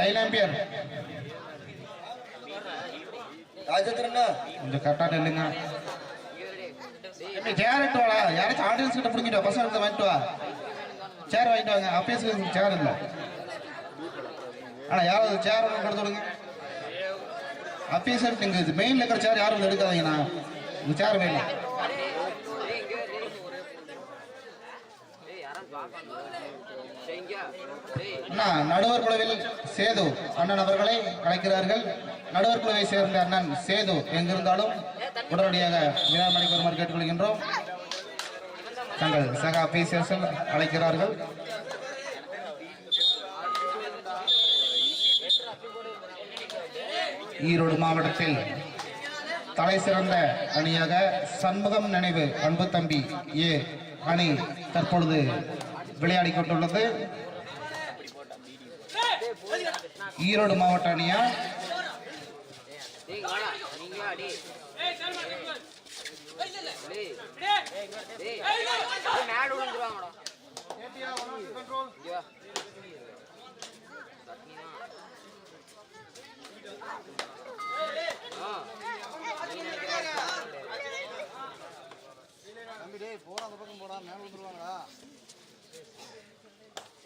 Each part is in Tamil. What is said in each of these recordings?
Line ampere ராஜேந்திரண்ணா. கொஞ்சம் கரெக்டாக நில்லுங்க. சேர் எடுத்து வாடா. யாராச்சும் ஆடியன்ஸ் கிட்ட பிடிங்கிட்டு வா. பசங்க வாங்கிட்டு வா. சேர் வாங்கிட்டு வாங்க. அப்பேஸ் சேர் இல்லை. ஆனால் யாராவது சேர் ஒன்று கொடுத்து விடுங்க இங்கே இது மெயினில் இருக்கிற சேர் யாரும் வந்து எடுக்காதீங்கண்ணா. இந்த சேர் அண்ணா நடுவர் குழுவில் சேது அண்ணன் அவர்களை அழைக்கிறார்கள். நடுவர் குழுவை சேர்ந்த அண்ணன் சேது எங்கிருந்தாலும் உடனடியாக வினா வருமாறு கேட்டுக்கொள்கின்றோம். தங்கள் சக அபிசியர்கள் அழைக்கிறார்கள். ஈரோடு மாவட்டத்தில் தலை சிறந்த அணியாக சண்முகம் நினைவு அன்பு தம்பி ஏ அணி தற்பொழுது விளையாடிக் கொண்டுள்ளது. ஈரோடு மாவட்ட அணியா? நீங்க டேய் தம்பி டேய் போடா அந்த பக்கம் போடா. மேல வந்துருவாங்கடா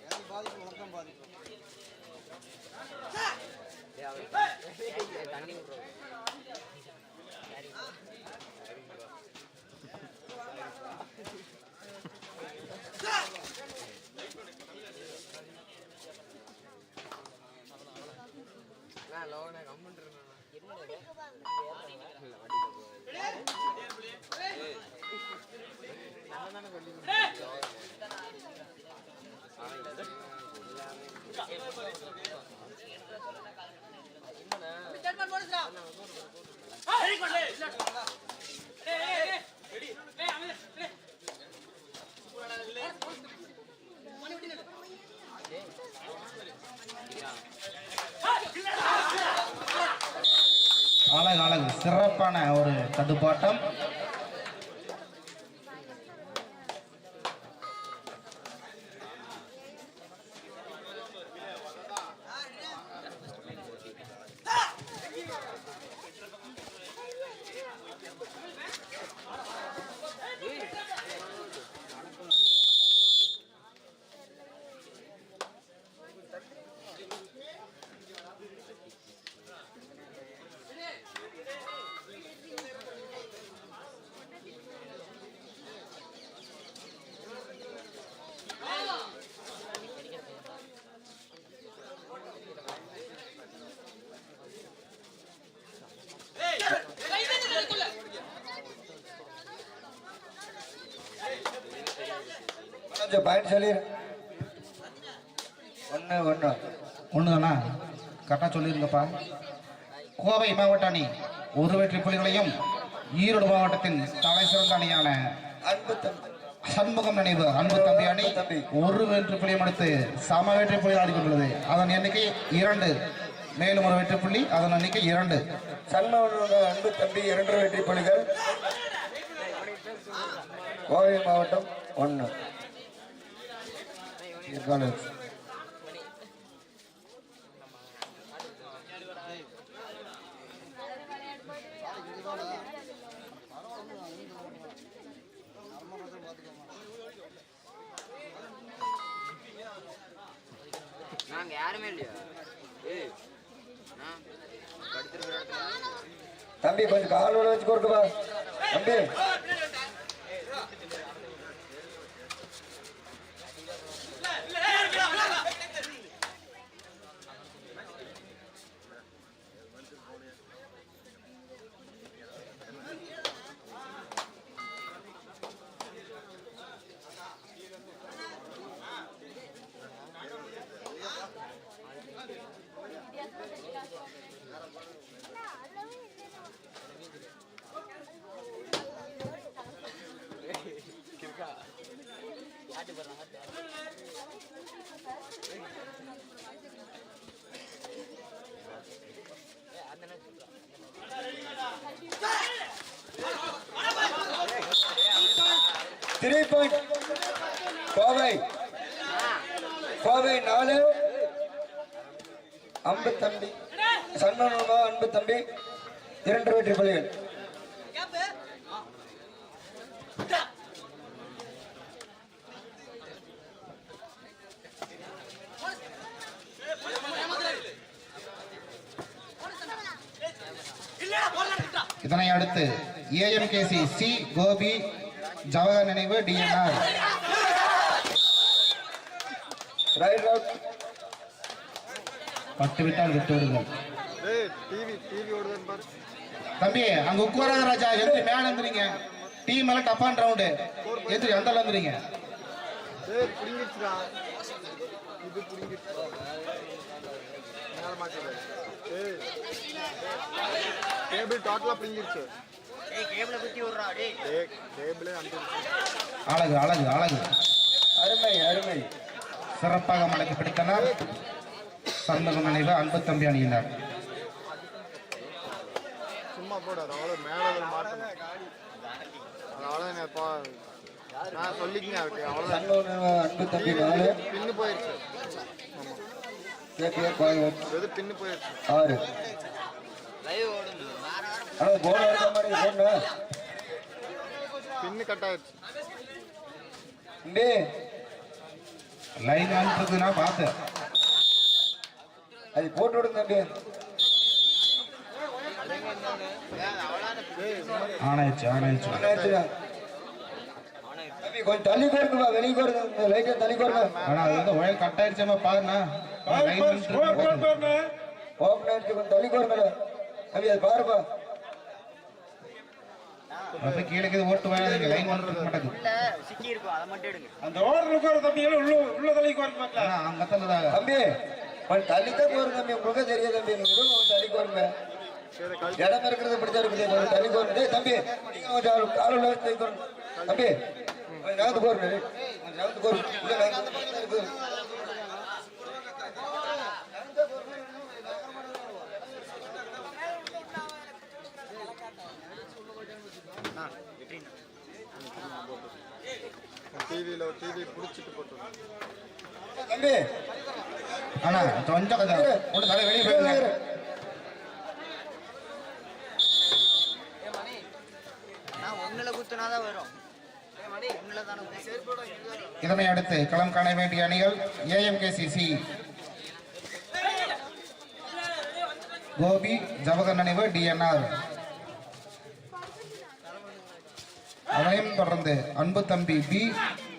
எனக்கு பாதிப்பு உனக்கு பாதிப்பு. டேய் அவன் தண்ணி விட்டுறோம் சூப்பரான ஒரு தடுப்பாட்டம் கொஞ்சம் பயன் சொல்லிடு ஒன்று ஒன்று ஒண்ணுதானா கரெக்டாக சொல்லியிருங்கப்பா கோவை மாவட்ட அணி ஒரு வெற்றி புலிகளையும் ஈரோடு மாவட்டத்தின் தலை சிறந்த அணியான அன்பு சண்முகம் நினைவு அன்பு தம்பி அணி தம்பி. ஒரு வெற்றி புள்ளியும் எடுத்து சம வெற்றி புள்ளி ஆடிக்கொண்டுள்ளது. அதன் எண்ணிக்கை இரண்டு. மேலும் ஒரு வெற்றி புள்ளி அதன் எண்ணிக்கை இரண்டு. சன்மவனோட அன்பு தம்பி இரண்டு வெற்றி புலிகள் கோவை மாவட்டம் ஒன்று. நாங்க யாருமே இல்லையா? தம்பி கொஞ்சம் காலோட வச்சு கொடுக்குப்பா தம்பி. த்ரீ பாயிண்ட் கோவை கோவை நாலு அன்பு தம்பி சன்னமா அன்பு தம்பி இரண்டு வெற்றி புள்ளிகள். இதனை அடுத்து ஏஎம்கேசி சி கோபி ஜவஹர் நினைவு டிஎன்ஆர் பட்டு விட்டால் விட்டு விடுங்கள். தம்பி அங்க உட்காராத ராஜா எந்திரி மேல இருந்துறீங்க டீம் எல்லாம் டப்பான் ரவுண்டு எந்திரி அந்த இருந்துறீங்க டேபிள் டோட்டலா புடிங்கிடுச்சு. அழகு அழகு அழகு. அருமை அருமை. சிறப்பாக மலைக்கு பிடித்தனர். சண்முகம் நினைவு அன்பு தம்பி அணியினர். சும்மா போடாது அவ்வளோ மேலே அதனால நான் சொல்லிக்கங்க அன்பு தம்பி பின்னு எது பின்னு போயிடுச்சு ஆறு. ஆனா போன இருக்க மாதிரி போன பின்னு கட் ஆயிடுச்சு. தம்பி லைன் அனுப்புறதுனா பார்த்தேன். அது போட்டு விடுங்க தம்பி. ஆனாயிடுச்சு ஆனாயிடுச்சு. என்னாச்சுடா? தம்பி கொஞ்சம் தள்ளி கோருங்கப்பா வெளியே கோருங்க இந்த லைட்டை தள்ளி கோருங்க ஆனா அது வந்து ஒயர் கட் ஆயிடுச்சாம பாருண்ணா. ஓப்பன் ஆயிடுச்சு கொஞ்சம் தள்ளி தம்பி அது பாருப்பா. அப்ப கீழே ஓட்டு வாங்க லைன் மாட்டேங்குது உள்ள சிக்கி இருக்கும் அதை மட்டும் எடுங்க. அந்த ஓரத்தில் உட்கார தம்பிகள் உள்ள உள்ள தலைக்கு வர மாட்டா ஆனா அங்க தான் தம்பி கொஞ்சம் தள்ளி தான் கோருங்க தம்பி. உங்களுக்கு தெரியாது தம்பி. நீங்க விடுங்க, கொஞ்சம் தள்ளி கோருங்க சரி கழி இடம் இருக்கிறது இப்படிதான் இருக்குது. தள்ளி டேய் தம்பி கோருங்க தம்பி கொஞ்சம் நகர்ந்து. கொஞ்சம் நகர்ந்து கோருங்க பிடிச்சிட்டு போட்டு தம்பி. ஆனா கொஞ்சம் கொஞ்சம் ஒரு தலை வெளியே குத்து. இதனை அடுத்து களம் காண வேண்டிய அணிகள் ஏஎம்கேசிசி. கோபி ஜவஹர் நினைவு டிஎன்ஆர். அதனையும் தொடர்ந்து அன்பு தம்பி பி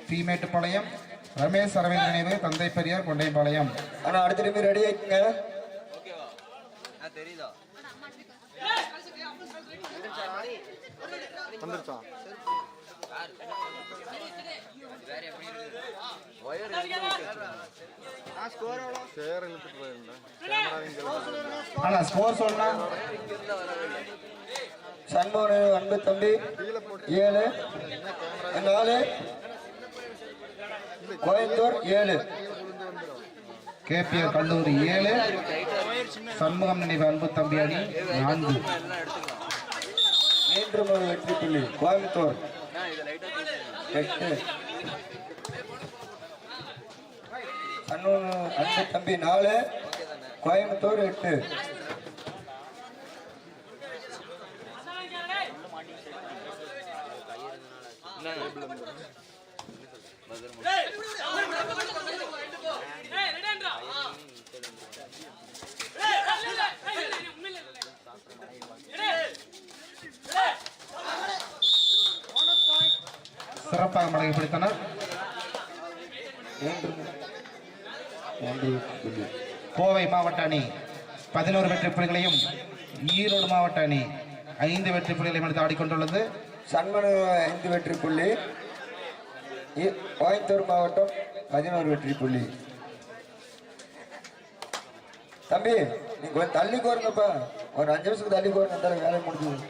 தீமேட்டுப்பாளையம் ரமேஷ் அரவிந்த் நினைவு தந்தை பெரியார் கொண்டைப்பாளையம் ஆனா அடுத்த நிமிடம் ரெடி ஆயிக்குங்க. தெரியுதா வந்துருச்சா? ஆனா ஸ்கோர் சொன்னா சண்முகன் அன்பு தம்பி. ஏழு. நாலு. கோயம்புத்தூர் ஏழு. கேபிஆர் கல்லூரி ஏழு. சண்முகம் நினைவு அன்பு தம்பி அணி நான்கு. எல்லாம் எடுத்துக்கலாம் மீண்டும் வெற்றி புள்ளி. கோயம்புத்தூர். எட்டு. அன்பு தம்பி நாலு. கோயம்புத்தூர் எட்டு. சிறப்பாக மடங்கி பிடித்தனர் கோவை மாவட்ட அணி பதினோரு வெற்றி புள்ளிகளையும் ஈரோடு மாவட்ட அணி ஐந்து வெற்றி புள்ளிகளையும் எடுத்து ஆடிக்கொண்டுள்ளது. சண்மனு ஐந்து வெற்றி புள்ளி கோயம்புத்தூர் மாவட்டம் பதினோரு வெற்றி புள்ளி. தம்பி நீ கொஞ்சம் தள்ளி கோருங்கப்பா. ஒரு அஞ்சு நிமிஷத்துக்கு தள்ளி கோருங்க வேலை முடிஞ்சது.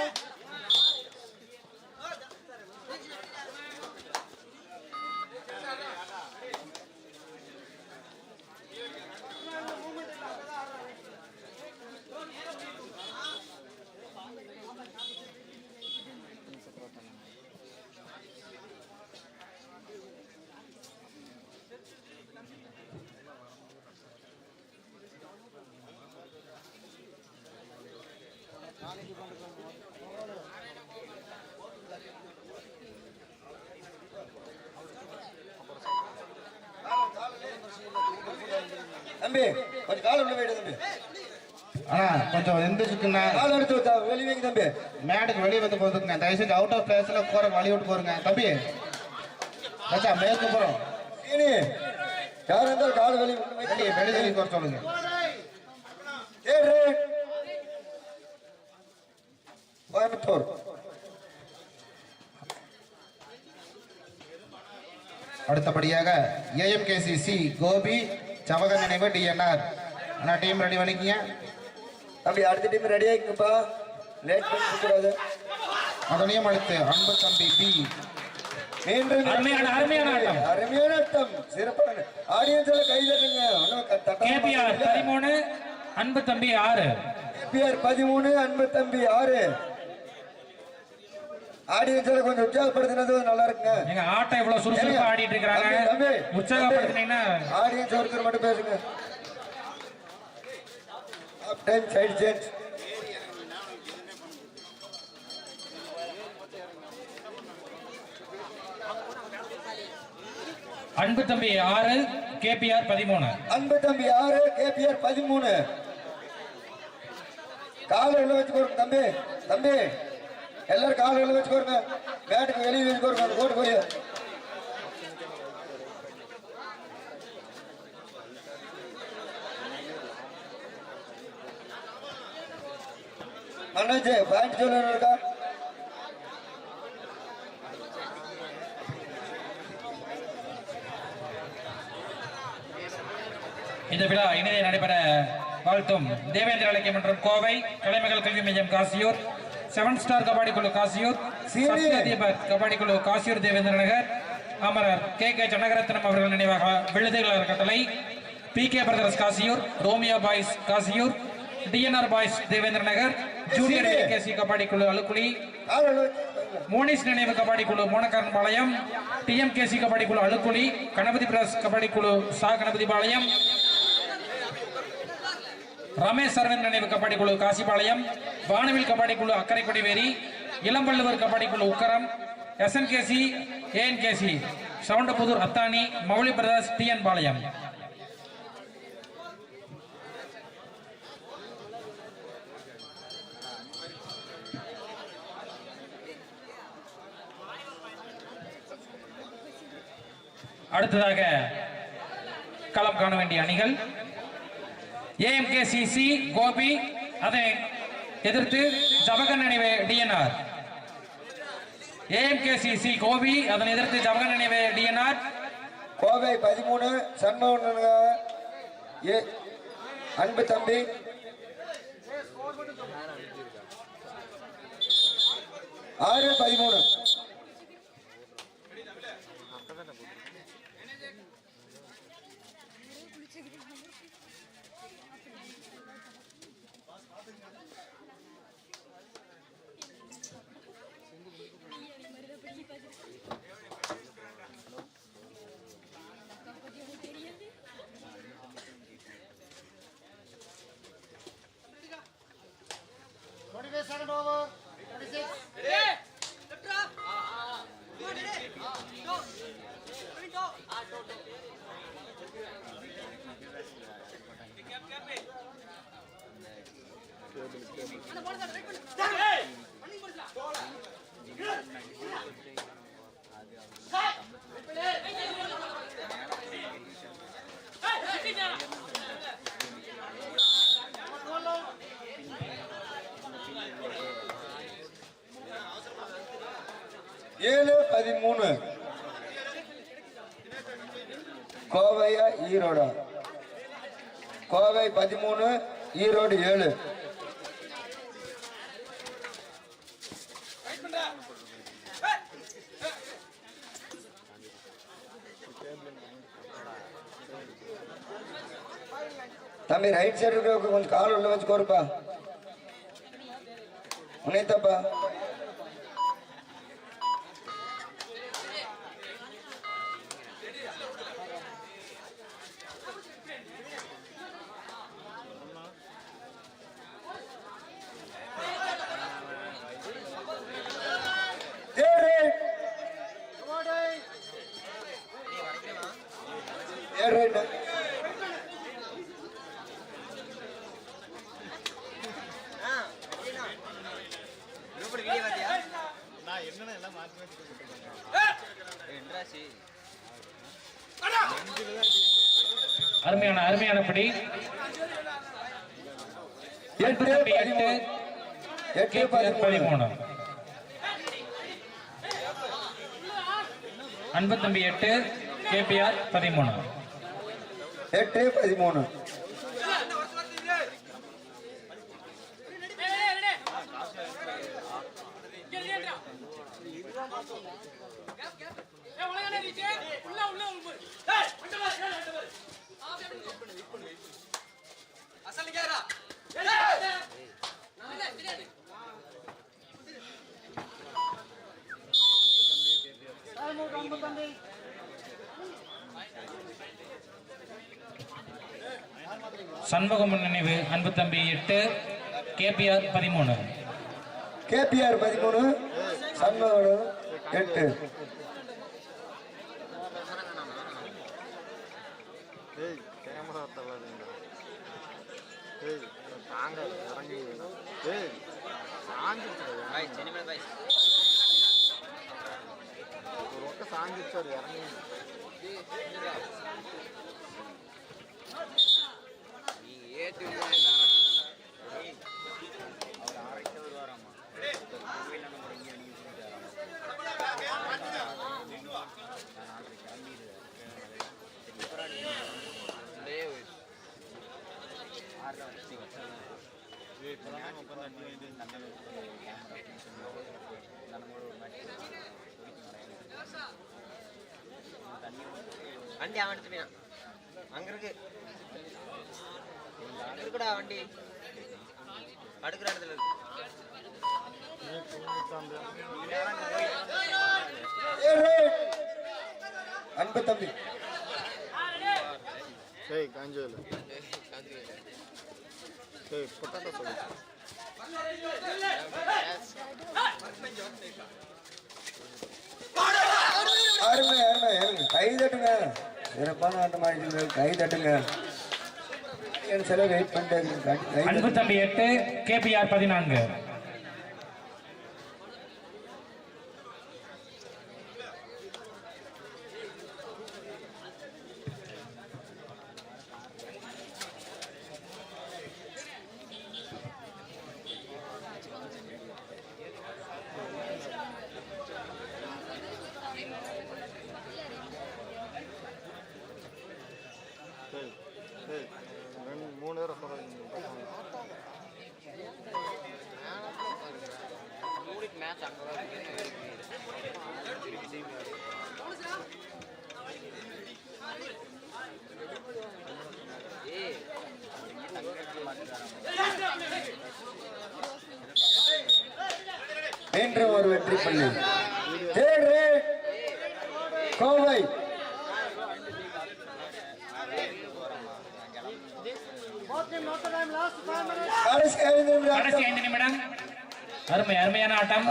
தம்பி கொஞ்சம் கால் உள்ள போயிடு தம்பி. ஆனா கொஞ்சம் எந்திரிச்சுக்குண்ணா கால் எடுத்து வெளிய வைங்க தம்பி. வெளியே வந்து போதுங்க தயவு செஞ்சு அவுட் ஆஃப் பிளேஸ்ல போற வழி விட்டு போறங்க தம்பி மச்சா மேற்கு போறோம். சீனி யார் இருந்தாலும் கால் வெளிய உள்ள வைங்க. வெளியே வெளியே தள்ளி போற சொல்லுங்க. கோயம்புத்தூர். அடுத்தபடியாக ஏஎம்கேசிசி கோபி. சவக நினைவு டிஎன்ஆர் அண்ணா டீம் ரெடி பண்ணிக்கங்க தம்பி அடுத்த டீம் ரெடி ஆகிக்குப்பா லேட் பண்ண கூடாது அதனையும் அடுத்து அன்பு தம்பி பி. மீண்டும் அருமையான அருமையான ஆட்டம். அருமையான ஆட்டம். சிறப்பான ஆடியன்ஸ்ல கை தட்டுங்க. பதிமூணு அன்பு தம்பி ஆறு. கேபிஆர் பதிமூணு அன்பு தம்பி ஆறு. ஆடியன்ஸ்ல கொஞ்சம் உற்சாகப்படுத்தினது நல்லா இருக்குங்க எங்க ஆட்டம் இவ்வளவு சுறுசுறுப்பா ஆடிட்டு இருக்காங்க உற்சாகப்படுத்தினீங்கன்னா ஆடியன்ஸ் ஒருத்தர் மட்டும் பேசுங்க. டைம் சைடு சேஞ்ச் அன்பு தம்பி ஆறு கேபிஆர் பதிமூணு. அன்பு தம்பி ஆறு கேபிஆர் பதிமூணு. காலை உள்ள வச்சுக்கோங்க தம்பி தம்பி. எல்லாரும் காலையில் உள்ள வச்சுக்கோங்க பேட்டுக்கு வெளியே வச்சுக்கோங்க ஓட்டு போய். அண்ணாச்சி பாயிண்ட் சொல்ல இருக்கா இந்த விழா இணைய நடைபெற வாழ்த்தும் தேவேந்திர இலக்கிய மன்றம் கோவை கலைமகள் கல்வி மையம் காசியூர். செவன் ஸ்டார் கபாடி குழு காசியூர் சீனி. சத்யதீபக் கபாடி குழு காசியூர் தேவேந்திர நகர் அமரர் கே கே ஜனகரத்னம் அவர்கள் நினைவாக விழுதுகள் அறக்கட்டளை P K brothers Kasiyur Romeo boys Kasiyur TNR boys Devendra Nagar junior. KC kabaddi குழு அலுக்குழி மோனிஸ் நினைவு கபாடி குழு மோனக்கரன் பாளையம் டிஎம்கேசி கபாடி குழு அழுக்குழி கணபதி பிரஸ் கபாடி குழு சா கணபதி பாளையம் ரமேஷ் அரவிந்த் நினைவு கபாடி குழு காசிபாளையம் வானவில் கபடி குழு அக்கரை கொடிவேரி இளம்பள்ளுவர் கபாடி குழு உக்கரம் எஸ்என்கேசி ஏஎன்கேசி சவுண்டபுதூர் அத்தானி மௌலி பிரதாஸ் டிஎன் பாளையம் அடுத்ததாக களம் காண வேண்டிய அணிகள். ஏஎம்கேசிசி கோபி அதை எதிர்த்து ஜவகன் நினைவு டிஎன்ஆர் ஏஎம்கேசிசி கோபி அதனை எதிர்த்து ஜவகன் நினைவு டிஎன்ஆர் கோவை பதிமூணு சண்முக ஏ அன்பு தம்பி. ஆறு பதிமூணு. ஏழு பதிமூணு. கோவையா ஈரோடா. கோவை பதிமூணு ஈரோடு ஏழு. தம்பி ரைட் சைடு கொஞ்சம் கால் உள்ள வச்சு கோருப்பா. உன்னைத்தப்பா அருமையான அருமையான படி எட்டு பதிமூணு அன்பு தம்பி எட்டு கேபிஆர் பதிமூணு. எட்டு பதிமூணு சண்முகம் நினைவு அன்பு தம்பி எட்டு கேபிஆர் பதிமூணு. கேபிஆர் பதிமூணு சண்முகம் எட்டு. கேமரா தள்ளாதீங்க. ஏய் தாங்க இறங்கி ஏய் சாஞ்சிருச்சு ஒரு பக்கம் சாஞ்சிருச்சு இறங்கி வண்டி அவன் எடுத்து அங்க இருக்கு. இருக்குடா வண்டி. அடுக்கிற இடத்துல இருக்கு. அன்பு தம்பி. ஏய் காஞ்சோல. ஏய் பொட்டாட்டோ சொல்லு. அருமை அருமை அருமை. கை தட்டுங்க. சிறப்பான ஆட்டம் ஆடிட்டு கை தட்டுங்க. என் சில வெயிட் பண்ணிட்டே கை அன்பு. தம்பி எட்டு கேபிஆர் பதினான்கு ஏய் ஏய் ரெண்டு மூணு பேரை சொல்கிறீங்க மேட்ச் அங்கே ஒரு வெற்றி புள்ளி ஏழு கோவை கடைசி ஐந்து நிமிடம் கடைசி ஐந்து நிமிடம் அருமை அருமையான ஆட்டம்.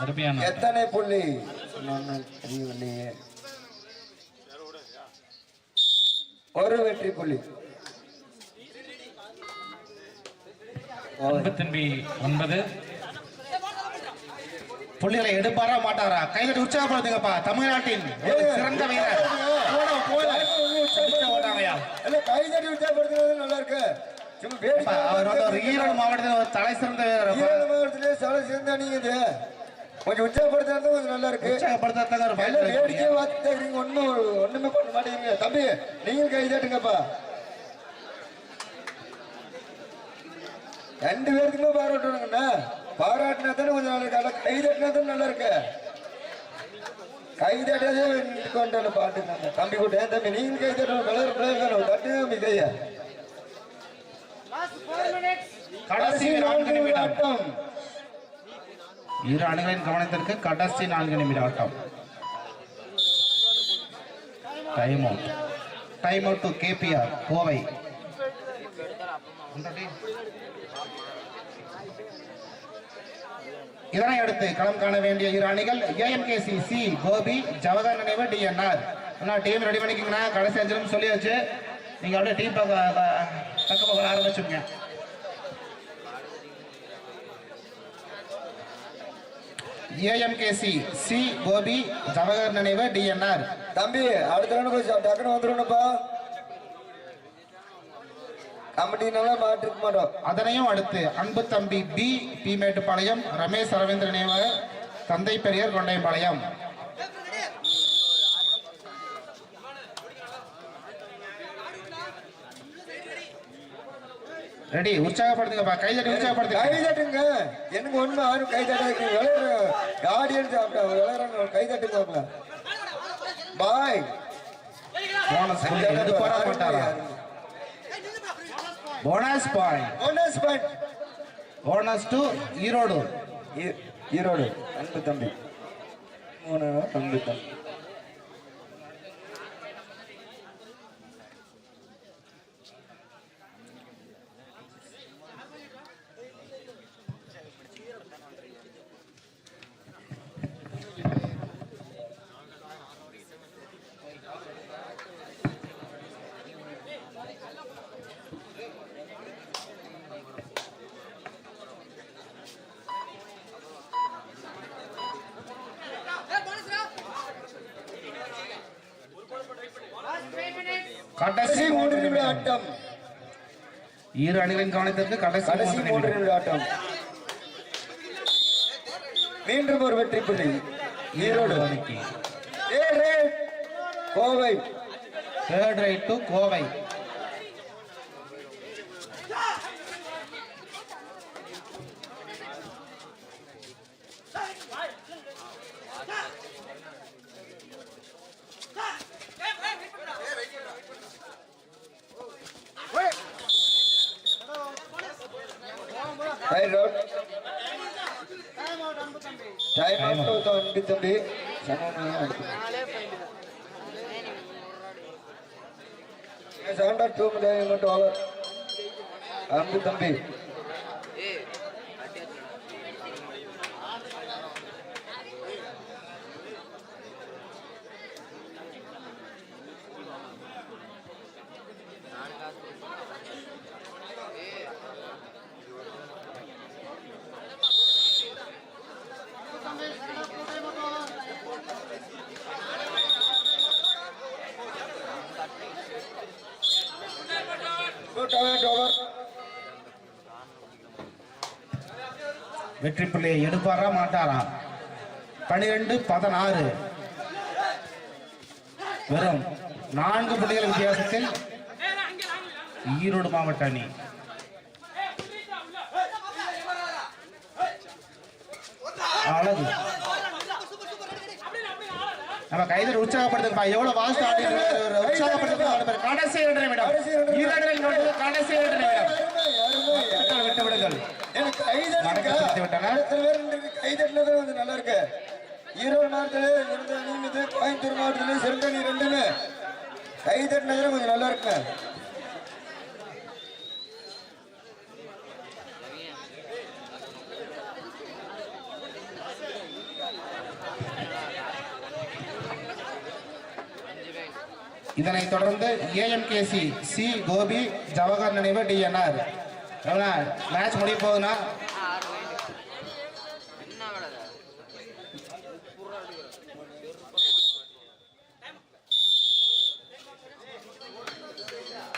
அருமையான. எத்தனை புள்ளி? தெரியவில்லையே. ஒரு வெற்றி புள்ளி. தம்பி ஒன்பது. புள்ளிகளை எடுப்பாரா மாட்டாரா? கைதட்டி உற்சாகப்படுத்துங்கப்பா. தமிழ்நாட்டின் சிறந்த வீரர். உற்சாகப்படுத்துறது நல்லா இருக்கு. அவர் வந்து ஒரு ஈரோடு மாவட்டத்தில் ஒரு தலை சிறந்த வீரர். ஈரோடு மாவட்டத்திலே சாலை சேர்ந்தா நீங்க. இது கொஞ்சம் உற்சாகப்படுத்துறது கொஞ்சம் நல்லா இருக்கு. உற்சாகப்படுத்துறதுக்காக ஒரு பயிற்சி வேடிக்கை பார்த்துட்டு இருக்கீங்க ஒண்ணும் ஒண்ணுமே பண்ண மாட்டேங்கிறீங்க தம்பி நீங்கள் கை தட்டுங்கப்பா. ரெண்டு பேருக்குமே பாராட்டணுங்கண்ணா பாராட்டினா தானே கொஞ்சம் நல்லா இருக்கு. அதான் கை தட்டினா தானே நல்லா இருக்கு. கை தட்டாதே கொண்டாடு பாட்டுங்க தம்பி கூட ஏன் தம்பி நீங்கள் கை தட்டணும். கலர் பிளேயர் தட்டுங்க தம்பி கைய. கடைசி நான்கு நிமிடம். ஆட்டம் இரு அணிகளின் கவனத்திற்கு கடைசி நான்கு நிமிட ஆட்டம். Time out time out to KPR Kovai இதனை அடுத்து களம் காண வேண்டிய இரு அணிகள் ஏஎம்கேசி சி கோபி ஜவஹர் நினைவு டிஎன்ஆர் டீம் ரெடி பண்ணிக்கிங்கண்ணா. கடைசி அஞ்சு நிமிஷம் சொல்லியாச்சு. நீங்க அப்படியே டீம் தக்க போக ஆரம்பிச்சுங்க ஏஎம்கேசி சி கோபி ஜவஹர் நினைவு டிஎன்ஆர் தம்பி அடுத்த கொஞ்சம் டக்குன்னு வந்துடணும்ப்பா கமிட்டினால மாற்றிருக்க மாட்டோம். அதனையும் அடுத்து அன்பு தம்பி பி பி மேட்டுப்பாளையம் ரமேஷ் அரவிந்த் நினைவு தந்தை பெரியார் கொண்டையம்பாளையம். ரெடி உற்சாகப்படுத்துங்கப்பா கை உற்சாகப்படுத்துங்க. தட்டுங்க. எனக்கு ஒண்ணு யாரும் கை தட்டாது விளையாடுற கார்டியன் விளையாடுறாங்க. கை தட்டுங்க. பாய். போனஸ் போட மாட்டாரா bonus point bonus point bonus to Erode. Erode. அன்பு தம்பி. மூணு அன்பு தம்பி. கடைசி மூன்று நிமிட ஆட்டம் இரு அணிகளின் கவனத்திற்கு கடைசி கடைசி மூன்று. நிமிட ஆட்டம் மீண்டும் ஒரு வெற்றி புள்ளி. ஈரோடு. அணிக்கு Kovai. Third raid to Kovai right road time out அன்பு தம்பி செவன் டூ மட்டும் ஓவர் அன்பு தம்பி ஓவர் வெற்றி புள்ளியை எடுப்பாரா மாட்டாரா பனிரெண்டு பதினாறு வெறும் நான்கு புள்ளிகள் வித்தியாசத்தில் ஈரோடு மாவட்ட அணி அழகு நம்ம கைதர் உற்சாகப்படுத்துப்பா எவ்வளவு வாஸ்து ஆடி உற்சாகப்படுத்த கடைசி இரண்டு நிமிடம் ஈரோடு கடைசி இரண்டு நிமிடம் விட்டு விடுங்கள் எனக்கு இன்றைக்கு கை தட்டினது வந்து நல்லா இருக்கு. ஈரோடு மாவட்டத்திலே இருந்த இது கோயம்புத்தூர் மாவட்டத்திலே அணி ரெண்டுமே. கை தட்டினதுல கொஞ்சம் நல்லா இருக்குங்க. இதனைத் தொடர்ந்து ஏஎம்கேசி சி கோபி ஜவஹர் நினைவு டிஎன்ஆர் மேட்ச் முடிய போகுதுண்ணா.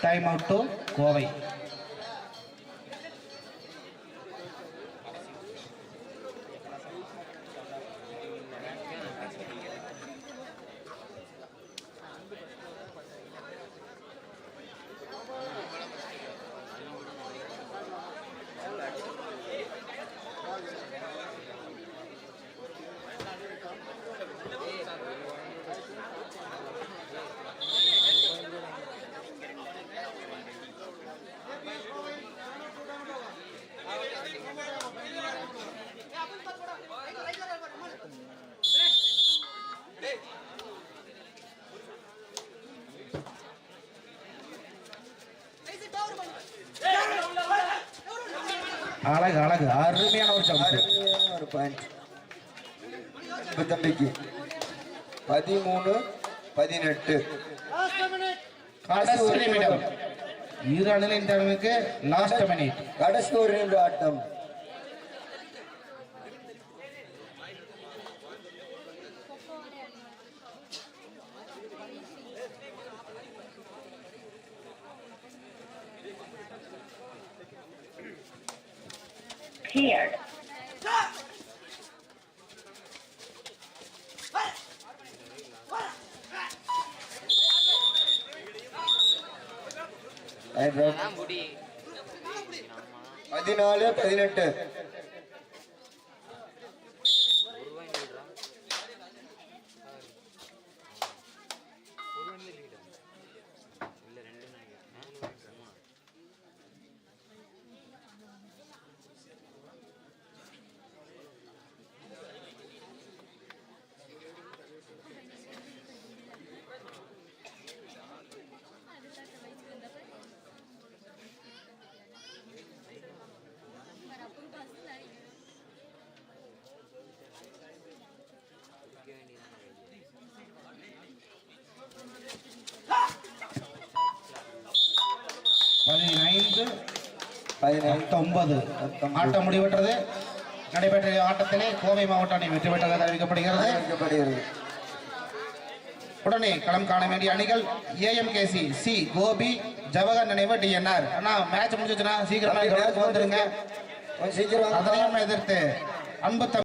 டைம் அவுட் டு கோவை அழகு அழகு அருமையான ஒரு ஜம்ப் அருமையான ஒரு பாயிண்ட் அன்பு தம்பிக்கு பதிமூணு பதினெட்டு. கடைசி நிமிடம். இரு அணிகளின் தலைமைக்கு லாஸ்ட் மினிட் கடைசி ஒரு நிமிட ஆட்டம் cheered. அதான் முடி பதினாலு பதினெட்டு பதினைந்து பத்தொன்பது. ஆட்டம் முடிவெற்றது நடைபெற்ற ஆட்டத்திலே கோவை மாவட்ட அணி வெற்றி பெற்றதாக அறிவிக்கப்படுகிறது. உடனே களம் காண வேண்டிய அணிகள் ஏஎம்கேசி சி கோபி ஜவஹர் நினைவு டிஎன்ஆர். அண்ணா மேட்ச் முடிஞ்சிச்சுன்னா சீக்கிரமா வந்துருங்க. சீக்கிரம் வாங்க. அதனையும் எதிர்த்து அன்பு